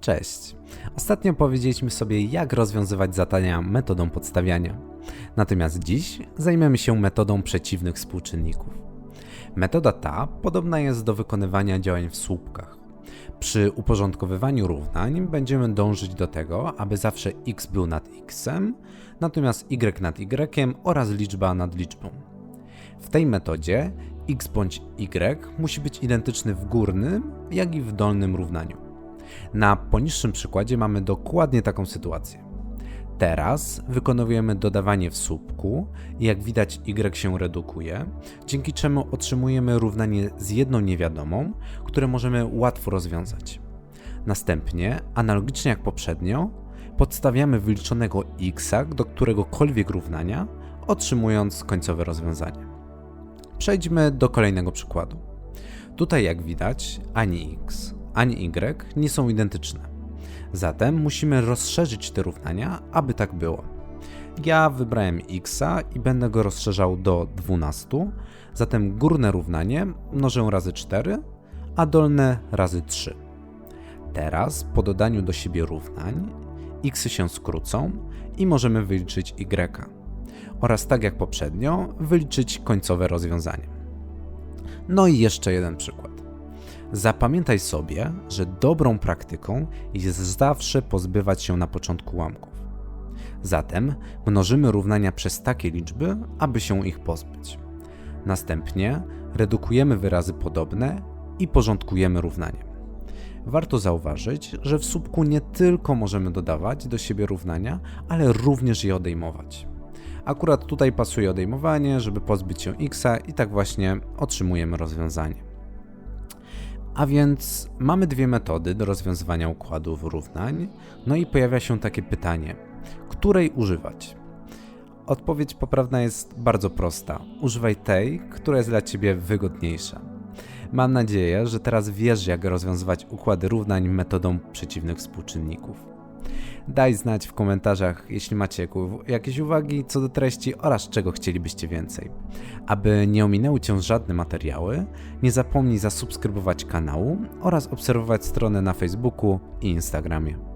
Cześć. Ostatnio powiedzieliśmy sobie, jak rozwiązywać zadania metodą podstawiania. Natomiast dziś zajmiemy się metodą przeciwnych współczynników. Metoda ta podobna jest do wykonywania działań w słupkach. Przy uporządkowywaniu równań będziemy dążyć do tego, aby zawsze x był nad x, natomiast y nad y oraz liczba nad liczbą. W tej metodzie x bądź y musi być identyczny w górnym, jak i w dolnym równaniu. Na poniższym przykładzie mamy dokładnie taką sytuację. Teraz wykonujemy dodawanie w słupku i jak widać y się redukuje, dzięki czemu otrzymujemy równanie z jedną niewiadomą, które możemy łatwo rozwiązać. Następnie, analogicznie jak poprzednio, podstawiamy wyliczonego x do któregokolwiek równania, otrzymując końcowe rozwiązanie. Przejdźmy do kolejnego przykładu. Tutaj jak widać, ani x, ani y nie są identyczne. Zatem musimy rozszerzyć te równania, aby tak było. Ja wybrałem x i będę go rozszerzał do 12, zatem górne równanie mnożę razy 4, a dolne razy 3. Teraz po dodaniu do siebie równań x się skrócą i możemy wyliczyć y. Oraz tak jak poprzednio, wyliczyć końcowe rozwiązanie. No i jeszcze jeden przykład. Zapamiętaj sobie, że dobrą praktyką jest zawsze pozbywać się na początku ułamków. Zatem mnożymy równania przez takie liczby, aby się ich pozbyć. Następnie redukujemy wyrazy podobne i porządkujemy równanie. Warto zauważyć, że w słupku nie tylko możemy dodawać do siebie równania, ale również je odejmować. Akurat tutaj pasuje odejmowanie, żeby pozbyć się x i tak właśnie otrzymujemy rozwiązanie. A więc mamy dwie metody do rozwiązywania układów równań, no i pojawia się takie pytanie, której używać? Odpowiedź poprawna jest bardzo prosta. Używaj tej, która jest dla Ciebie wygodniejsza. Mam nadzieję, że teraz wiesz, jak rozwiązywać układy równań metodą przeciwnych współczynników. Daj znać w komentarzach, jeśli macie jakieś uwagi co do treści oraz czego chcielibyście więcej. Aby nie ominęły Cię żadne materiały, nie zapomnij zasubskrybować kanału oraz obserwować stronę na Facebooku i Instagramie.